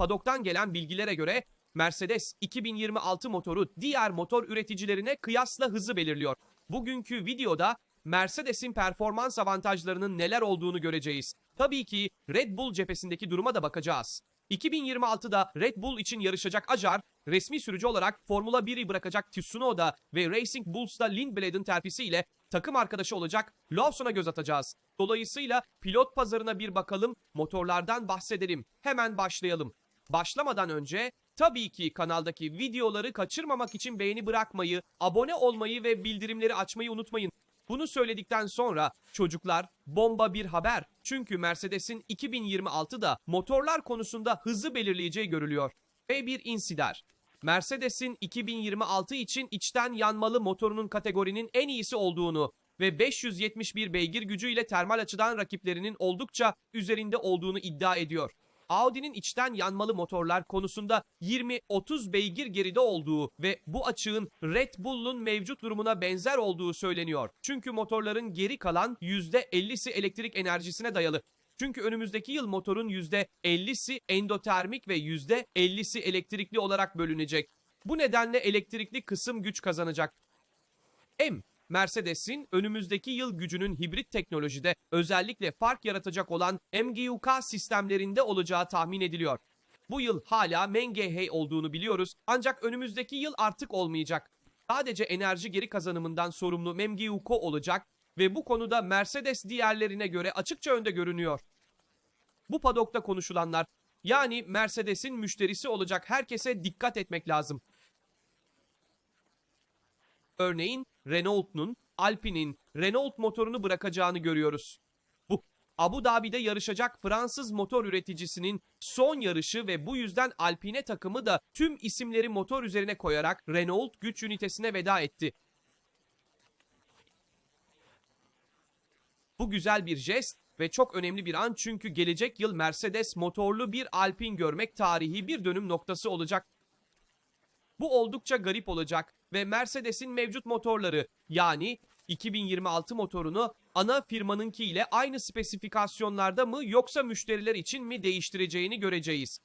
Padok'tan gelen bilgilere göre Mercedes 2026 motoru diğer motor üreticilerine kıyasla hızı belirliyor. Bugünkü videoda Mercedes'in performans avantajlarının neler olduğunu göreceğiz. Tabii ki Red Bull cephesindeki duruma da bakacağız. 2026'da Red Bull için yarışacak Ajar, resmi sürücü olarak Formula 1'i bırakacak Tsunoda ve Racing Bulls'ta Lindblad'ın terfisiyle takım arkadaşı olacak Lawson'a göz atacağız. Dolayısıyla pilot pazarına bir bakalım, motorlardan bahsedelim. Hemen başlayalım. Başlamadan önce tabii ki kanaldaki videoları kaçırmamak için beğeni bırakmayı, abone olmayı ve bildirimleri açmayı unutmayın. Bunu söyledikten sonra çocuklar bomba bir haber. Çünkü Mercedes'in 2026'da motorlar konusunda hızı belirleyeceği görülüyor. Ve bir insidar. Mercedes'in 2026 için içten yanmalı motorunun kategorinin en iyisi olduğunu ve 571 beygir gücüyle termal açıdan rakiplerinin oldukça üzerinde olduğunu iddia ediyor. Audi'nin içten yanmalı motorlar konusunda 20-30 beygir geride olduğu ve bu açığın Red Bull'un mevcut durumuna benzer olduğu söyleniyor. Çünkü motorların geri kalan %50'si elektrik enerjisine dayalı. Çünkü önümüzdeki yıl motorun %50'si endotermik ve %50'si elektrikli olarak bölünecek. Bu nedenle elektrikli kısım güç kazanacak. M. Mercedes'in önümüzdeki yıl gücünün hibrit teknolojide özellikle fark yaratacak olan MGUK sistemlerinde olacağı tahmin ediliyor. Bu yıl hala Mengehey olduğunu biliyoruz ancak önümüzdeki yıl artık olmayacak. Sadece enerji geri kazanımından sorumlu MGUK olacak ve bu konuda Mercedes diğerlerine göre açıkça önde görünüyor. Bu padokta konuşulanlar yani Mercedes'in müşterisi olacak herkese dikkat etmek lazım. Örneğin Renault'un, Alpine'in Renault motorunu bırakacağını görüyoruz. Bu Abu Dhabi'de yarışacak Fransız motor üreticisinin son yarışı ve bu yüzden Alpine takımı da tüm isimleri motor üzerine koyarak Renault güç ünitesine veda etti. Bu güzel bir jest ve çok önemli bir an çünkü gelecek yıl Mercedes motorlu bir Alpine görmek tarihi bir dönüm noktası olacak. Bu oldukça garip olacak ve Mercedes'in mevcut motorları yani 2026 motorunu ana firmanınki ile aynı spesifikasyonlarda mı yoksa müşteriler için mi değiştireceğini göreceğiz.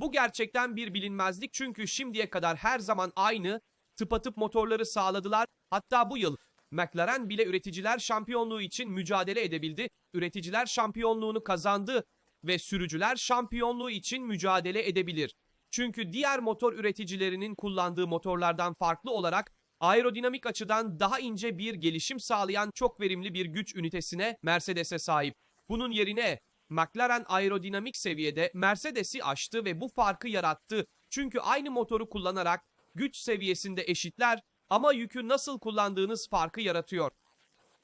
Bu gerçekten bir bilinmezlik çünkü şimdiye kadar her zaman aynı tıpatıp motorları sağladılar. Hatta bu yıl McLaren bile üreticiler şampiyonluğu için mücadele edebildi. Üreticiler şampiyonluğunu kazandı ve sürücüler şampiyonluğu için mücadele edebilir. Çünkü diğer motor üreticilerinin kullandığı motorlardan farklı olarak aerodinamik açıdan daha ince bir gelişim sağlayan çok verimli bir güç ünitesine Mercedes'e sahip. Bunun yerine McLaren aerodinamik seviyede Mercedes'i aştı ve bu farkı yarattı. Çünkü aynı motoru kullanarak güç seviyesinde eşitler ama yükü nasıl kullandığınız farkı yaratıyor.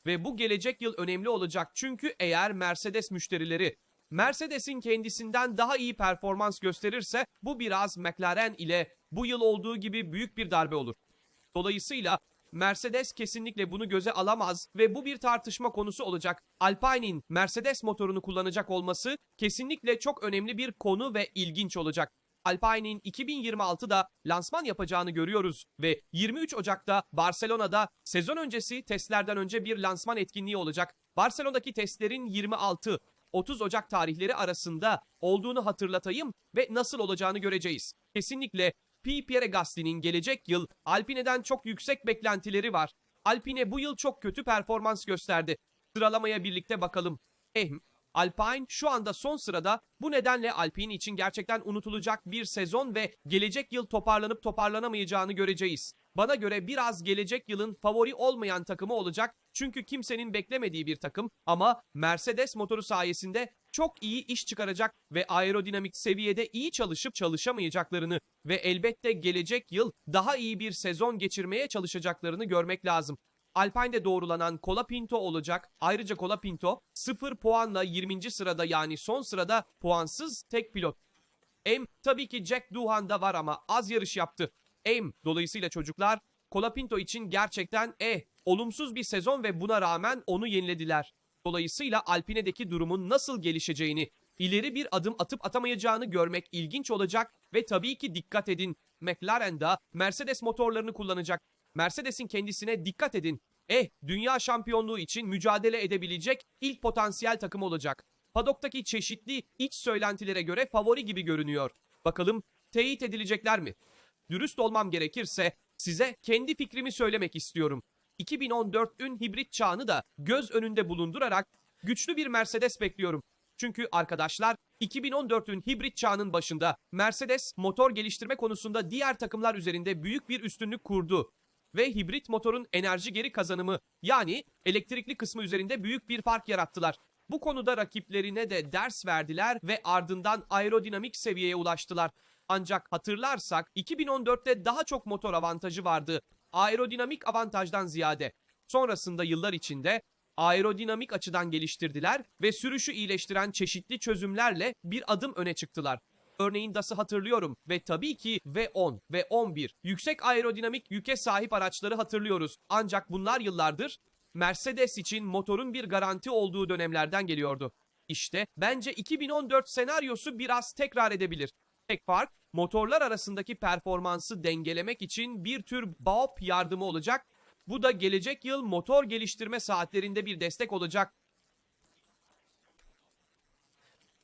Ve bu gelecek yıl önemli olacak çünkü eğer Mercedes müşterileri Mercedes'in kendisinden daha iyi performans gösterirse bu biraz McLaren ile bu yıl olduğu gibi büyük bir darbe olur. Dolayısıyla Mercedes kesinlikle bunu göze alamaz ve bu bir tartışma konusu olacak. Alpine'in Mercedes motorunu kullanacak olması kesinlikle çok önemli bir konu ve ilginç olacak. Alpine'in 2026'da lansman yapacağını görüyoruz ve 23 Ocak'ta Barcelona'da sezon öncesi testlerden önce bir lansman etkinliği olacak. Barcelona'daki testlerin 26 30 Ocak tarihleri arasında olduğunu hatırlatayım ve nasıl olacağını göreceğiz. Kesinlikle. Pierre Gasly'nin gelecek yıl Alpine'den çok yüksek beklentileri var. Alpine bu yıl çok kötü performans gösterdi. Sıralamaya birlikte bakalım. Eh, Alpine şu anda son sırada. Bu nedenle Alpine için gerçekten unutulacak bir sezon ve gelecek yıl toparlanıp toparlanamayacağını göreceğiz. Bana göre biraz gelecek yılın favori olmayan takımı olacak. Çünkü kimsenin beklemediği bir takım ama Mercedes motoru sayesinde çok iyi iş çıkaracak ve aerodinamik seviyede iyi çalışıp çalışamayacaklarını ve elbette gelecek yıl daha iyi bir sezon geçirmeye çalışacaklarını görmek lazım. Alpine'de doğrulanan Colapinto olacak. Ayrıca Colapinto 0 puanla 20. sırada yani son sırada puansız tek pilot. M tabii ki Jack Doohan da var ama az yarış yaptı. M dolayısıyla çocuklar Colapinto için gerçekten e olumsuz bir sezon ve buna rağmen onu yenilediler. Dolayısıyla Alpine'deki durumun nasıl gelişeceğini, ileri bir adım atıp atamayacağını görmek ilginç olacak ve tabii ki dikkat edin. McLaren da Mercedes motorlarını kullanacak. Mercedes'in kendisine dikkat edin. Eh, dünya şampiyonluğu için mücadele edebilecek ilk potansiyel takım olacak. Padoktaki çeşitli iç söylentilere göre favori gibi görünüyor. Bakalım teyit edilecekler mi? Dürüst olmam gerekirse size kendi fikrimi söylemek istiyorum. 2014'ün hibrit çağını da göz önünde bulundurarak güçlü bir Mercedes bekliyorum. Çünkü arkadaşlar 2014'ün hibrit çağının başında Mercedes motor geliştirme konusunda diğer takımlar üzerinde büyük bir üstünlük kurdu ve hibrit motorun enerji geri kazanımı yani elektrikli kısmı üzerinde büyük bir fark yarattılar. Bu konuda rakiplerine de ders verdiler ve ardından aerodinamik seviyeye ulaştılar. Ancak hatırlarsak 2014'te daha çok motor avantajı vardı. Aerodinamik avantajdan ziyade. Sonrasında yıllar içinde aerodinamik açıdan geliştirdiler ve sürüşü iyileştiren çeşitli çözümlerle bir adım öne çıktılar. Örneğin DAS'ı hatırlıyorum ve tabii ki V10 ve 11 yüksek aerodinamik yüke sahip araçları hatırlıyoruz. Ancak bunlar yıllardır Mercedes için motorun bir garanti olduğu dönemlerden geliyordu. İşte bence 2014 senaryosu biraz tekrar edebilir. Tek fark motorlar arasındaki performansı dengelemek için bir tür BAOP yardımı olacak. Bu da gelecek yıl motor geliştirme saatlerinde bir destek olacak.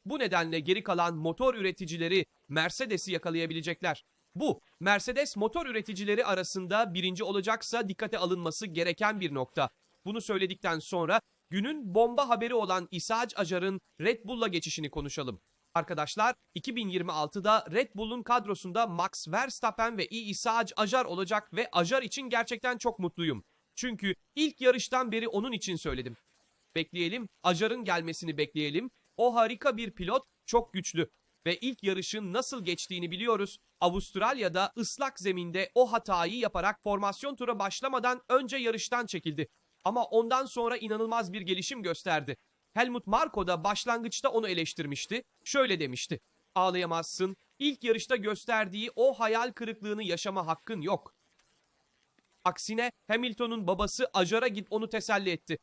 Bu nedenle geri kalan motor üreticileri Mercedes'i yakalayabilecekler. Bu, Mercedes motor üreticileri arasında birinci olacaksa dikkate alınması gereken bir nokta. Bunu söyledikten sonra günün bomba haberi olan İsac Ajar'ın Red Bull'la geçişini konuşalım. Arkadaşlar 2026'da Red Bull'un kadrosunda Max Verstappen ve İsac Ajar olacak ve Ajar için gerçekten çok mutluyum. Çünkü ilk yarıştan beri onun için söyledim. Bekleyelim, Ajar'ın gelmesini bekleyelim. O harika bir pilot, çok güçlü. Ve ilk yarışın nasıl geçtiğini biliyoruz. Avustralya'da ıslak zeminde o hatayı yaparak formasyon tura başlamadan önce yarıştan çekildi. Ama ondan sonra inanılmaz bir gelişim gösterdi. Helmut Marko da başlangıçta onu eleştirmişti. Şöyle demişti. Ağlayamazsın. İlk yarışta gösterdiği o hayal kırıklığını yaşama hakkın yok. Aksine Hamilton'un babası Ajar'a git onu teselli etti.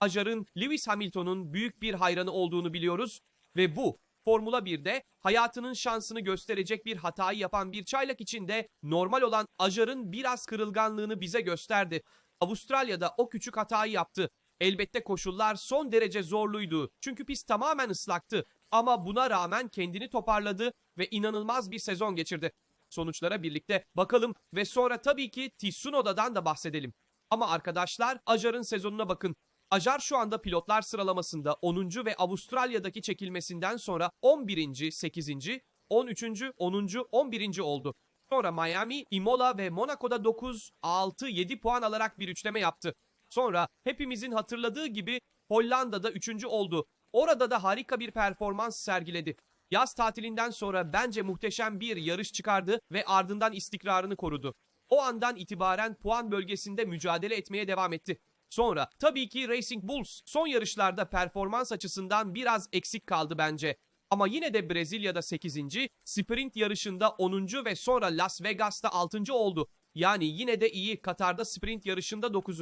Ajar'ın Lewis Hamilton'un büyük bir hayranı olduğunu biliyoruz ve bu Formula 1'de hayatının şansını gösterecek bir hatayı yapan bir çaylak için de normal olan Ajar'ın biraz kırılganlığını bize gösterdi. Avustralya'da o küçük hatayı yaptı. Elbette koşullar son derece zorluydu. Çünkü pist tamamen ıslaktı. Ama buna rağmen kendini toparladı ve inanılmaz bir sezon geçirdi. Sonuçlara birlikte bakalım ve sonra tabii ki Tsunoda'dan da bahsedelim. Ama arkadaşlar Ajar'ın sezonuna bakın. Ajar şu anda pilotlar sıralamasında 10. ve Avustralya'daki çekilmesinden sonra 11. 8. 13. 10. 11. oldu. Sonra Miami, Imola ve Monaco'da 9, 6, 7 puan alarak bir üçleme yaptı. Sonra hepimizin hatırladığı gibi Hollanda'da 3. oldu. Orada da harika bir performans sergiledi. Yaz tatilinden sonra bence muhteşem bir yarış çıkardı ve ardından istikrarını korudu. O andan itibaren puan bölgesinde mücadele etmeye devam etti. Sonra tabii ki Racing Bulls son yarışlarda performans açısından biraz eksik kaldı bence. Ama yine de Brezilya'da 8. sprint yarışında 10. ve sonra Las Vegas'ta 6. oldu. Yani yine de iyi Katar'da sprint yarışında 9.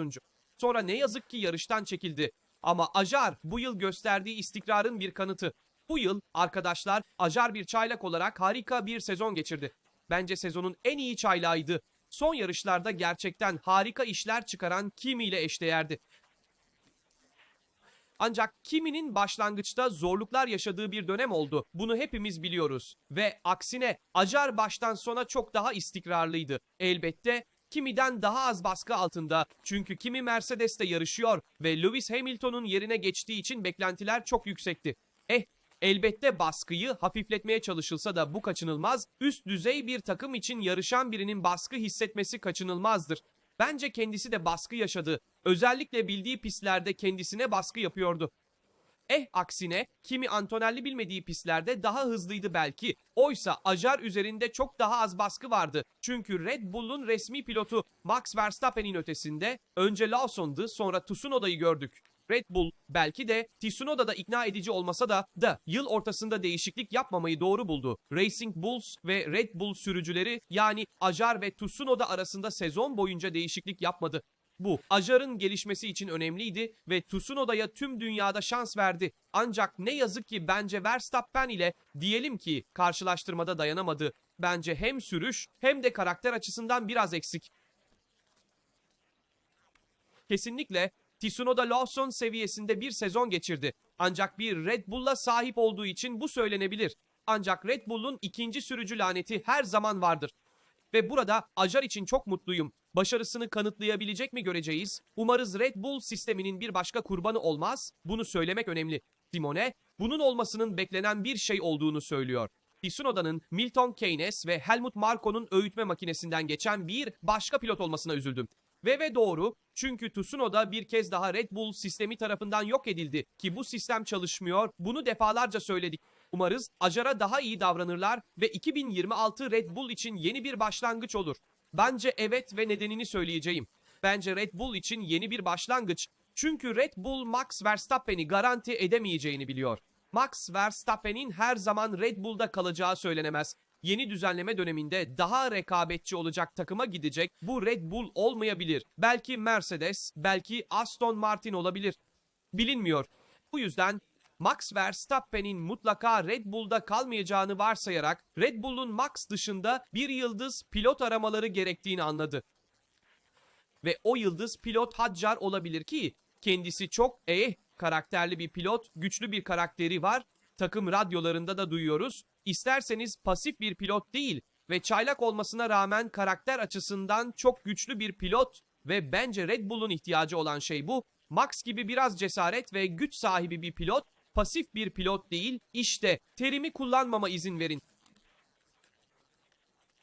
Sonra ne yazık ki yarıştan çekildi. Ama Ajar bu yıl gösterdiği istikrarın bir kanıtı. Bu yıl arkadaşlar Ajar bir çaylak olarak harika bir sezon geçirdi. Bence sezonun en iyi çaylağıydı. Son yarışlarda gerçekten harika işler çıkaran Kimi ile eşdeğerdi. Ancak Kimi'nin başlangıçta zorluklar yaşadığı bir dönem oldu. Bunu hepimiz biliyoruz. Ve aksine Acar baştan sona çok daha istikrarlıydı. Elbette Kimi'den daha az baskı altında. Çünkü Kimi Mercedes'te yarışıyor ve Lewis Hamilton'un yerine geçtiği için beklentiler çok yüksekti. Eh Elbette baskıyı hafifletmeye çalışılsa da bu kaçınılmaz. Üst düzey bir takım için yarışan birinin baskı hissetmesi kaçınılmazdır. Bence kendisi de baskı yaşadı. Özellikle bildiği pistlerde kendisine baskı yapıyordu. Eh aksine kimi Antonelli bilmediği pistlerde daha hızlıydı belki. Oysa Ajar üzerinde çok daha az baskı vardı. Çünkü Red Bull'un resmi pilotu Max Verstappen'in ötesinde önce Lawson'dı sonra Tsunoda'yı gördük. Red Bull belki de Tsunoda'da ikna edici olmasa da da yıl ortasında değişiklik yapmamayı doğru buldu. Racing Bulls ve Red Bull sürücüleri yani Ajar ve Tsunoda arasında sezon boyunca değişiklik yapmadı. Bu Ajar'ın gelişmesi için önemliydi ve Tsunoda'ya tüm dünyada şans verdi. Ancak ne yazık ki bence Verstappen ile diyelim ki karşılaştırmada dayanamadı. Bence hem sürüş hem de karakter açısından biraz eksik. Kesinlikle Tsunoda Lawson seviyesinde bir sezon geçirdi. Ancak bir Red Bull'la sahip olduğu için bu söylenebilir. Ancak Red Bull'un ikinci sürücü laneti her zaman vardır. Ve burada Ajar için çok mutluyum. Başarısını kanıtlayabilecek mi göreceğiz? Umarız Red Bull sisteminin bir başka kurbanı olmaz. Bunu söylemek önemli. Simone, bunun olmasının beklenen bir şey olduğunu söylüyor. Tsunoda'nın Milton Keynes ve Helmut Marko'nun öğütme makinesinden geçen bir başka pilot olmasına üzüldüm. Ve ve doğru çünkü Tsunoda bir kez daha Red Bull sistemi tarafından yok edildi ki bu sistem çalışmıyor. Bunu defalarca söyledik. Umarız Ajar'a daha iyi davranırlar ve 2026 Red Bull için yeni bir başlangıç olur. Bence evet ve nedenini söyleyeceğim. Bence Red Bull için yeni bir başlangıç. Çünkü Red Bull Max Verstappen'i garanti edemeyeceğini biliyor. Max Verstappen'in her zaman Red Bull'da kalacağı söylenemez. Yeni düzenleme döneminde daha rekabetçi olacak takıma gidecek bu Red Bull olmayabilir. Belki Mercedes, belki Aston Martin olabilir. Bilinmiyor. Bu yüzden Max Verstappen'in mutlaka Red Bull'da kalmayacağını varsayarak Red Bull'un Max dışında bir yıldız pilot aramaları gerektiğini anladı. Ve o yıldız pilot Haccar olabilir ki kendisi çok eh karakterli bir pilot, güçlü bir karakteri var. Takım radyolarında da duyuyoruz. İsterseniz pasif bir pilot değil ve çaylak olmasına rağmen karakter açısından çok güçlü bir pilot ve bence Red Bull'un ihtiyacı olan şey bu. Max gibi biraz cesaret ve güç sahibi bir pilot, pasif bir pilot değil. İşte terimi kullanmama izin verin.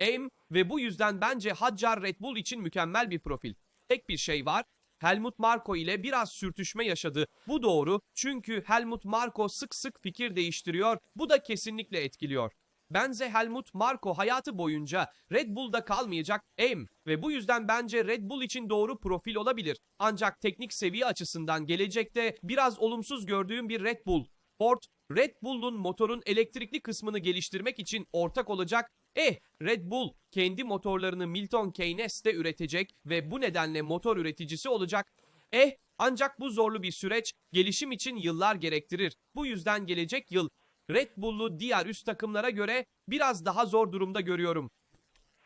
Aim ve bu yüzden bence Haccar Red Bull için mükemmel bir profil. Tek bir şey var. Helmut Marko ile biraz sürtüşme yaşadı. Bu doğru çünkü Helmut Marko sık sık fikir değiştiriyor. Bu da kesinlikle etkiliyor. Bence Helmut Marko hayatı boyunca Red Bull'da kalmayacak Aim ve bu yüzden bence Red Bull için doğru profil olabilir. Ancak teknik seviye açısından gelecekte biraz olumsuz gördüğüm bir Red Bull. Ford, Red Bull'un motorun elektrikli kısmını geliştirmek için ortak olacak Eh, Red Bull kendi motorlarını Milton Keynes'te üretecek ve bu nedenle motor üreticisi olacak. Eh, ancak bu zorlu bir süreç gelişim için yıllar gerektirir. Bu yüzden gelecek yıl Red Bull'u diğer üst takımlara göre biraz daha zor durumda görüyorum.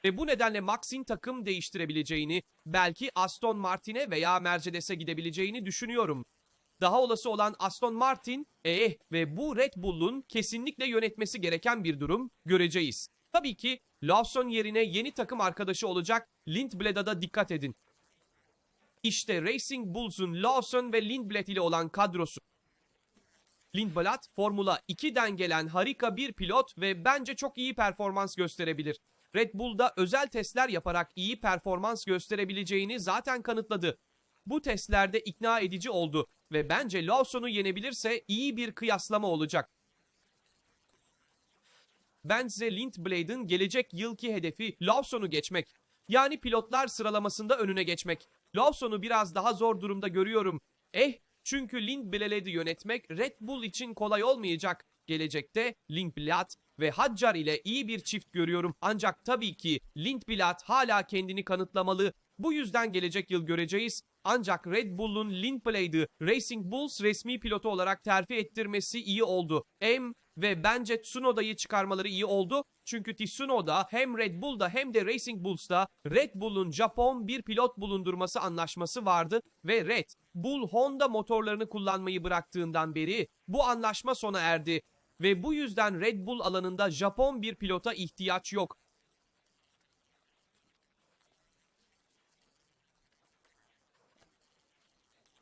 Ve bu nedenle Max'in takım değiştirebileceğini, belki Aston Martin'e veya Mercedes'e gidebileceğini düşünüyorum. Daha olası olan Aston Martin, eh ve bu Red Bull'un kesinlikle yönetmesi gereken bir durum göreceğiz. Tabii ki Lawson yerine yeni takım arkadaşı olacak Lindblad'a da dikkat edin. İşte Racing Bulls'un Lawson ve Lindblad ile olan kadrosu. Lindblad Formula 2'den gelen harika bir pilot ve bence çok iyi performans gösterebilir. Red Bull'da özel testler yaparak iyi performans gösterebileceğini zaten kanıtladı. Bu testlerde ikna edici oldu ve bence Lawson'u yenebilirse iyi bir kıyaslama olacak. Bence Lindblad'ın gelecek yılki hedefi Lawson'u geçmek. Yani pilotlar sıralamasında önüne geçmek. Lawson'u biraz daha zor durumda görüyorum. Eh, çünkü Lindblad'ı yönetmek Red Bull için kolay olmayacak. Gelecekte Lindblad ve Haccar ile iyi bir çift görüyorum. Ancak tabii ki Lindblad hala kendini kanıtlamalı. Bu yüzden gelecek yıl göreceğiz. Ancak Red Bull'un Lindblad'ı Racing Bulls resmi pilotu olarak terfi ettirmesi iyi oldu. M ve bence Tsunoda'yı çıkarmaları iyi oldu. Çünkü Tsunoda hem Red Bull'da hem de Racing Bulls'ta Red Bull'un Japon bir pilot bulundurması anlaşması vardı ve Red Bull Honda motorlarını kullanmayı bıraktığından beri bu anlaşma sona erdi ve bu yüzden Red Bull alanında Japon bir pilota ihtiyaç yok.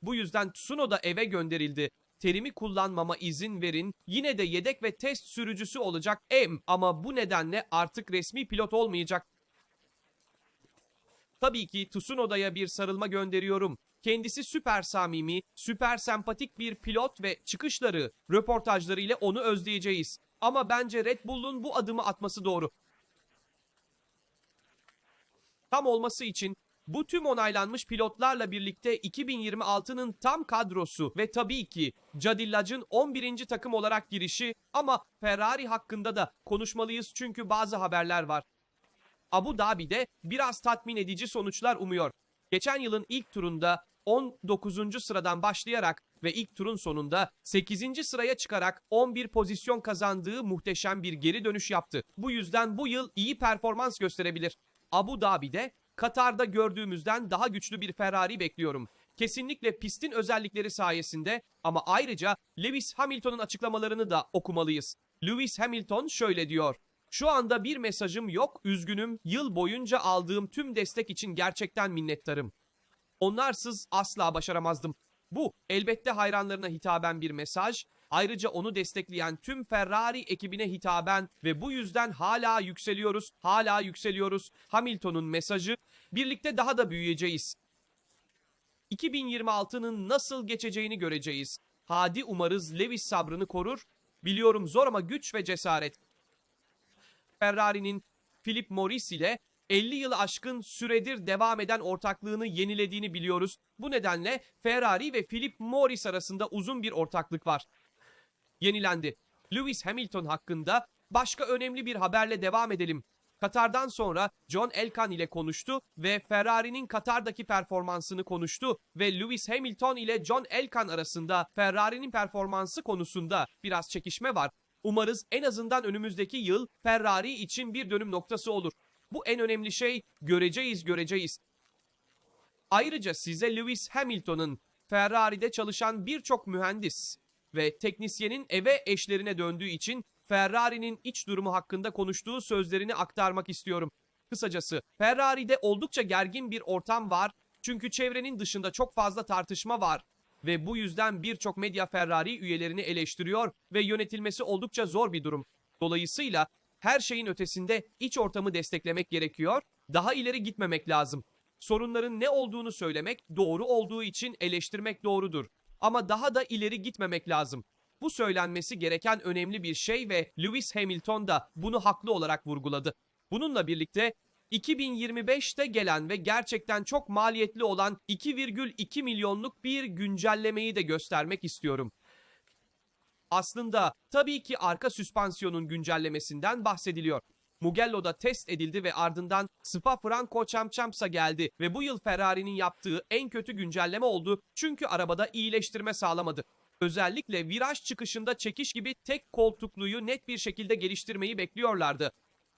Bu yüzden Tsunoda eve gönderildi. Terimi kullanmama izin verin. Yine de yedek ve test sürücüsü olacak M ama bu nedenle artık resmi pilot olmayacak. Tabii ki Tsunoda'ya bir sarılma gönderiyorum. Kendisi süper samimi, süper sempatik bir pilot ve çıkışları, röportajları ile onu özleyeceğiz. Ama bence Red Bull'un bu adımı atması doğru. Tam olması için bu tüm onaylanmış pilotlarla birlikte 2026'nın tam kadrosu ve tabii ki Cadillac'ın 11. takım olarak girişi ama Ferrari hakkında da konuşmalıyız çünkü bazı haberler var. Abu Dhabi'de biraz tatmin edici sonuçlar umuyor. Geçen yılın ilk turunda 19. sıradan başlayarak ve ilk turun sonunda 8. sıraya çıkarak 11 pozisyon kazandığı muhteşem bir geri dönüş yaptı. Bu yüzden bu yıl iyi performans gösterebilir. Abu Dhabi'de Katar'da gördüğümüzden daha güçlü bir Ferrari bekliyorum. Kesinlikle pistin özellikleri sayesinde ama ayrıca Lewis Hamilton'ın açıklamalarını da okumalıyız. Lewis Hamilton şöyle diyor. Şu anda bir mesajım yok, üzgünüm. Yıl boyunca aldığım tüm destek için gerçekten minnettarım. Onlarsız asla başaramazdım. Bu elbette hayranlarına hitaben bir mesaj. Ayrıca onu destekleyen tüm Ferrari ekibine hitaben ve bu yüzden hala yükseliyoruz, hala yükseliyoruz. Hamilton'un mesajı birlikte daha da büyüyeceğiz. 2026'nın nasıl geçeceğini göreceğiz. Hadi umarız Lewis sabrını korur. Biliyorum zor ama güç ve cesaret. Ferrari'nin Philip Morris ile 50 yılı aşkın süredir devam eden ortaklığını yenilediğini biliyoruz. Bu nedenle Ferrari ve Philip Morris arasında uzun bir ortaklık var. Yenilendi. Lewis Hamilton hakkında başka önemli bir haberle devam edelim. Katar'dan sonra John Elkan ile konuştu ve Ferrari'nin Katar'daki performansını konuştu ve Lewis Hamilton ile John Elkan arasında Ferrari'nin performansı konusunda biraz çekişme var. Umarız en azından önümüzdeki yıl Ferrari için bir dönüm noktası olur. Bu en önemli şey göreceğiz göreceğiz. Ayrıca size Lewis Hamilton'ın Ferrari'de çalışan birçok mühendis ve teknisyenin eve eşlerine döndüğü için Ferrari'nin iç durumu hakkında konuştuğu sözlerini aktarmak istiyorum. Kısacası Ferrari'de oldukça gergin bir ortam var çünkü çevrenin dışında çok fazla tartışma var ve bu yüzden birçok medya Ferrari üyelerini eleştiriyor ve yönetilmesi oldukça zor bir durum. Dolayısıyla her şeyin ötesinde iç ortamı desteklemek gerekiyor, daha ileri gitmemek lazım. Sorunların ne olduğunu söylemek doğru olduğu için eleştirmek doğrudur. Ama daha da ileri gitmemek lazım. Bu söylenmesi gereken önemli bir şey ve Lewis Hamilton da bunu haklı olarak vurguladı. Bununla birlikte 2025'te gelen ve gerçekten çok maliyetli olan 2,2 milyonluk bir güncellemeyi de göstermek istiyorum. Aslında tabii ki arka süspansiyonun güncellemesinden bahsediliyor. Mugello'da test edildi ve ardından Spa-Francorchamps geldi ve bu yıl Ferrari'nin yaptığı en kötü güncelleme oldu çünkü arabada iyileştirme sağlamadı. Özellikle viraj çıkışında çekiş gibi tek koltukluyu net bir şekilde geliştirmeyi bekliyorlardı.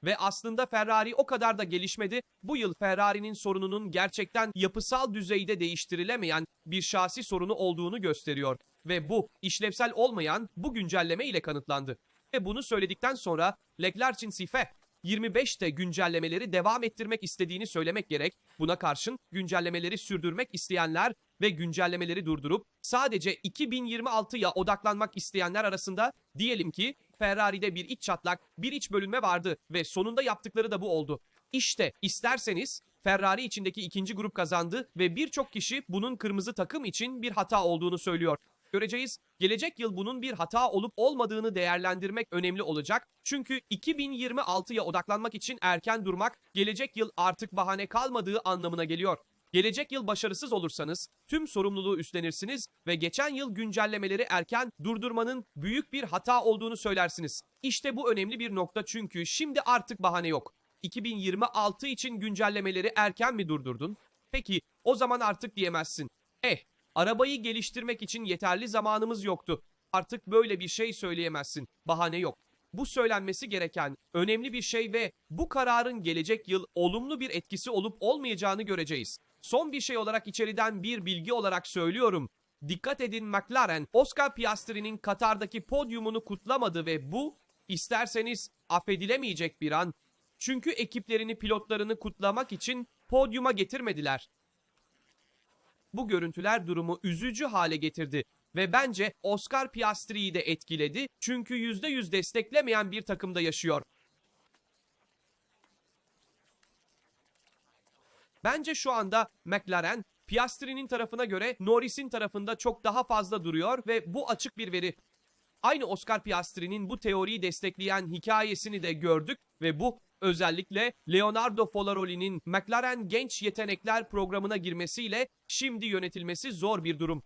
Ve aslında Ferrari o kadar da gelişmedi. Bu yıl Ferrari'nin sorununun gerçekten yapısal düzeyde değiştirilemeyen bir şasi sorunu olduğunu gösteriyor. Ve bu işlevsel olmayan bu güncelleme ile kanıtlandı. Ve bunu söyledikten sonra Leclerc'in Sife 25'te güncellemeleri devam ettirmek istediğini söylemek gerek. Buna karşın güncellemeleri sürdürmek isteyenler ve güncellemeleri durdurup sadece 2026'ya odaklanmak isteyenler arasında diyelim ki Ferrari'de bir iç çatlak, bir iç bölünme vardı ve sonunda yaptıkları da bu oldu. İşte isterseniz Ferrari içindeki ikinci grup kazandı ve birçok kişi bunun kırmızı takım için bir hata olduğunu söylüyor. Göreceğiz. Gelecek yıl bunun bir hata olup olmadığını değerlendirmek önemli olacak. Çünkü 2026'ya odaklanmak için erken durmak gelecek yıl artık bahane kalmadığı anlamına geliyor. Gelecek yıl başarısız olursanız tüm sorumluluğu üstlenirsiniz ve geçen yıl güncellemeleri erken durdurmanın büyük bir hata olduğunu söylersiniz. İşte bu önemli bir nokta çünkü şimdi artık bahane yok. 2026 için güncellemeleri erken mi durdurdun? Peki o zaman artık diyemezsin. Eh, arabayı geliştirmek için yeterli zamanımız yoktu. Artık böyle bir şey söyleyemezsin. Bahane yok. Bu söylenmesi gereken önemli bir şey ve bu kararın gelecek yıl olumlu bir etkisi olup olmayacağını göreceğiz. Son bir şey olarak içeriden bir bilgi olarak söylüyorum. Dikkat edin McLaren, Oscar Piastri'nin Katar'daki podyumunu kutlamadı ve bu isterseniz affedilemeyecek bir an. Çünkü ekiplerini pilotlarını kutlamak için podyuma getirmediler. Bu görüntüler durumu üzücü hale getirdi ve bence Oscar Piastri'yi de etkiledi çünkü %100 desteklemeyen bir takımda yaşıyor. Bence şu anda McLaren Piastri'nin tarafına göre Norris'in tarafında çok daha fazla duruyor ve bu açık bir veri. Aynı Oscar Piastri'nin bu teoriyi destekleyen hikayesini de gördük ve bu özellikle Leonardo Folaroli'nin McLaren Genç Yetenekler programına girmesiyle şimdi yönetilmesi zor bir durum.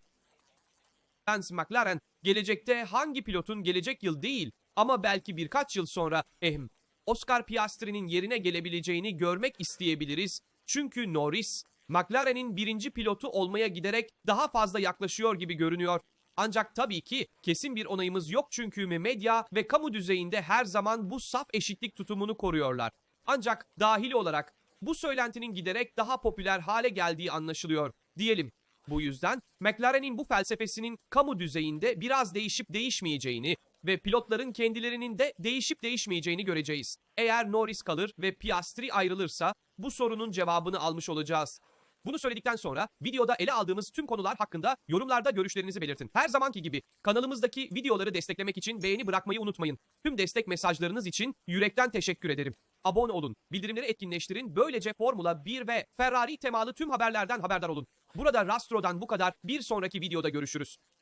Lance McLaren gelecekte hangi pilotun gelecek yıl değil ama belki birkaç yıl sonra ehm, Oscar Piastri'nin yerine gelebileceğini görmek isteyebiliriz. Çünkü Norris, McLaren'in birinci pilotu olmaya giderek daha fazla yaklaşıyor gibi görünüyor. Ancak tabii ki kesin bir onayımız yok çünkü medya ve kamu düzeyinde her zaman bu saf eşitlik tutumunu koruyorlar. Ancak dahil olarak bu söylentinin giderek daha popüler hale geldiği anlaşılıyor. Diyelim Bu yüzden McLaren'in bu felsefesinin kamu düzeyinde biraz değişip değişmeyeceğini ve pilotların kendilerinin de değişip değişmeyeceğini göreceğiz. Eğer Norris kalır ve Piastri ayrılırsa bu sorunun cevabını almış olacağız. Bunu söyledikten sonra videoda ele aldığımız tüm konular hakkında yorumlarda görüşlerinizi belirtin. Her zamanki gibi kanalımızdaki videoları desteklemek için beğeni bırakmayı unutmayın. Tüm destek mesajlarınız için yürekten teşekkür ederim. Abone olun, bildirimleri etkinleştirin. Böylece Formula 1 ve Ferrari temalı tüm haberlerden haberdar olun. Burada Rastro'dan bu kadar. Bir sonraki videoda görüşürüz.